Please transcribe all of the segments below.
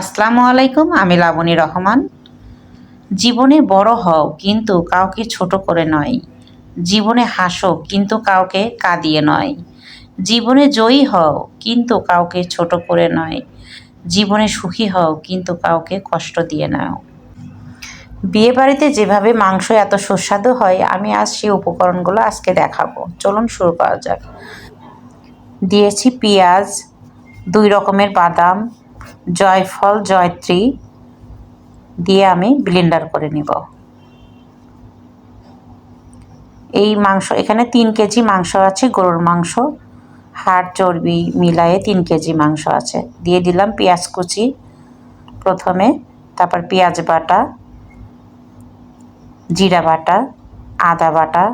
আসসালামু আলাইকুম, আমি লাবণী রহমান। জীবনে বড় হও, কিন্তু কাউকে ছোট করে নয়। জীবনে হাসো, কিন্তু কাউকে কাঁদিয়ে নয়। জীবনে জয়ী হও, কিন্তু কাউকে ছোট করে নয়। জীবনে সুখী হও, কিন্তু কাউকে কষ্ট দিয়ে নাও। বিয়ে বাড়িতে যেভাবে মাংস এত সুস্বাদু হয়, আমি আজ সেই উপকরণগুলো আজকে দেখাবো। চলুন শুরু করা যাক। দিয়েছি পেঁয়াজ, দুই রকমের বাদাম জয়ফল, জয়ত্রী দিয়ে আমি ব্লেন্ডার করে নিব। এই মাংস, এখানে তিন কেজি মাংস আছে, গরুর মাংস, হাড় চর্বি মিলায়ে তিন কেজি মাংস আছে। দিয়ে দিলাম পেঁয়াজ কুচি প্রথমে, তারপর পেঁয়াজ বাটা, জিরা বাটা, আদা বাটা,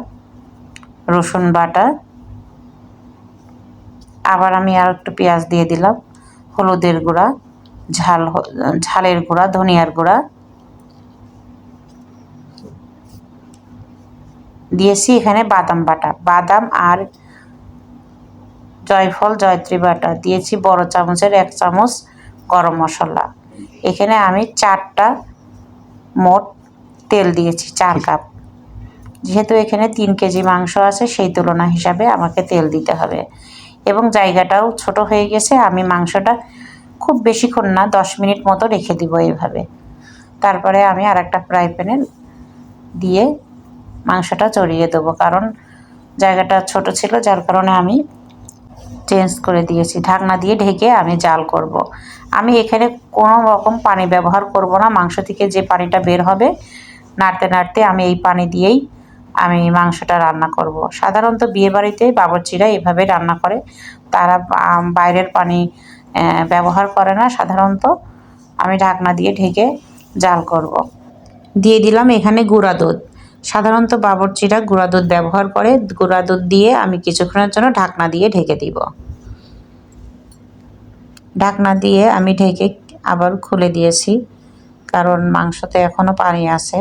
রসুন বাটা। আবার আমি আর একটু পেঁয়াজ দিয়ে দিলাম, হলুদের গুঁড়া। ঝাল ঝালের গুঁড়া, ধনিয়ার গুঁড়া দিয়েছি এখানে বাদাম বাটা। বাদাম আর জয়ফল, জয়ত্রী বাটা। দিয়েছি বড় চামচের এক চামচ গরম মশলা। এখানে আমি চারটা মোট তেল দিয়েছি, চার কাপ। যেহেতু এখানে তিন কেজি মাংস আছে, সেই তুলনা হিসাবে আমাকে তেল দিতে হবে। এবং জায়গাটাও ছোট হয়ে গেছে, আমি মাংসটা খুব বেশিক্ষণ না, দশ মিনিট মতো রেখে দিব এইভাবে তারপরে আমি আর একটা ফ্রাই প্যানে দিয়ে মাংসটা চড়িয়ে দেবো, কারণ জায়গাটা ছোট ছিল, যার কারণে আমি চেঞ্জ করে দিয়েছি ঢাকনা দিয়ে ঢেকে আমি জাল করব। আমি এখানে কোনো রকম পানি ব্যবহার করব না, মাংস থেকে যে পানিটা বের হবে, নাড়তে নাড়তে আমি এই পানি দিয়েই আমি মাংসটা রান্না করব। সাধারণত বিয়েবাড়িতে বাবরচিরা এভাবে রান্না করে তারা বাইরের পানি ব্যবহার করে না সাধারণত। আমি ঢাকনা দিয়ে ঢেকে জাল করব। দিয়ে দিলাম এখানে গুঁড়া দুধ। সাধারণত বাবরচিরা গুঁড়া দুধ ব্যবহার করে। গুঁড়া দুধ দিয়ে আমি কিছুক্ষণের জন্য ঢাকনা দিয়ে ঢেকে দিব। ঢাকনা দিয়ে আমি ঢেকে আবার খুলে দিয়েছি। কারণ মাংসতে এখনও পানি আছে।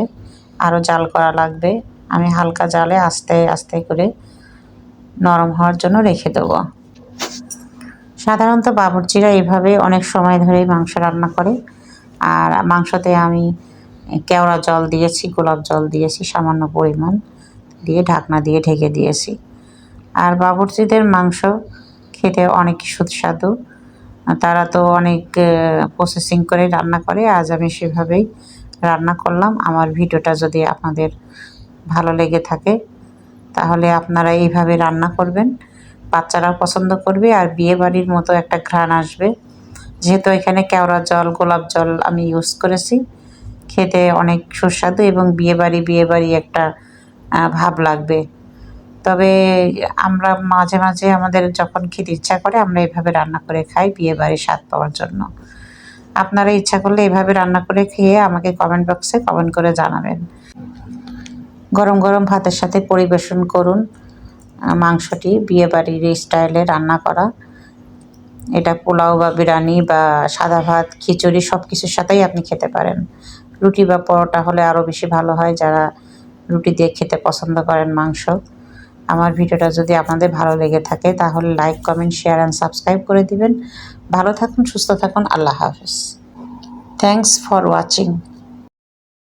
আরও জাল করা লাগবে। আমি হালকা জালে আস্তে আস্তে করে নরম হওয়ার জন্য রেখে দেবো। সাধারণত বাবরচিরা এইভাবে অনেক সময় ধরেই মাংস রান্না করে। আর মাংসতে আমি কেওড়া জল দিয়েছি, গোলাপ জল দিয়েছি, সামান্য পরিমাণ দিয়ে ঢাকনা দিয়ে ঢেকে দিয়েছি। আর বাবরচিদের মাংস খেতে অনেক সুস্বাদু। তারা তো অনেক প্রসেসিং করে রান্না করে। আজ আমি সেভাবেই রান্না করলাম। আমার ভিডিওটা যদি আপনাদের ভালো লেগে থাকে, তাহলে আপনারা এইভাবে রান্না করবেন। বাচ্চারাও পছন্দ করবে আর বিয়ে বাড়ির মতো একটা ঘ্রাণ আসবে। যেহেতু এখানে কেওড়া জল, গোলাপ জল আমি ইউজ করেছি। খেতে অনেক সুস্বাদু এবং বিয়েবাড়ি বিয়েবাড়ি একটা ভাব লাগবে। তবে আমরা মাঝে মাঝে আমাদের যখন খেতে ইচ্ছা করে, আমরা এভাবে রান্না করে খাই বিয়ে বাড়ির স্বাদ পাওয়ার জন্য। আপনারা ইচ্ছা করলে এভাবে রান্না করে খেয়ে আমাকে কমেন্ট বক্সে কমেন্ট করে জানাবেন। গরম গরম ভাতের সাথে পরিবেশন করুন। মাংসটি, বিয়েবাড়ির স্টাইলে রান্না করা। এটা পোলাও বা বিরিয়ানি বা সাদা ভাত, খিচুড়ি সব কিছুর সাথেই আপনি খেতে পারেন। রুটি বা পরোটা হলে আরও বেশি ভালো হয়, যারা রুটি দিয়ে খেতে পছন্দ করেন মাংস। আমার ভিডিওটা যদি আপনাদের ভালো লেগে থাকে, তাহলে like comment share and subscribe করে দিবেন। ভালো থাকুন, সুস্থ থাকুন, আল্লাহ হাফিজ। Thanks for watching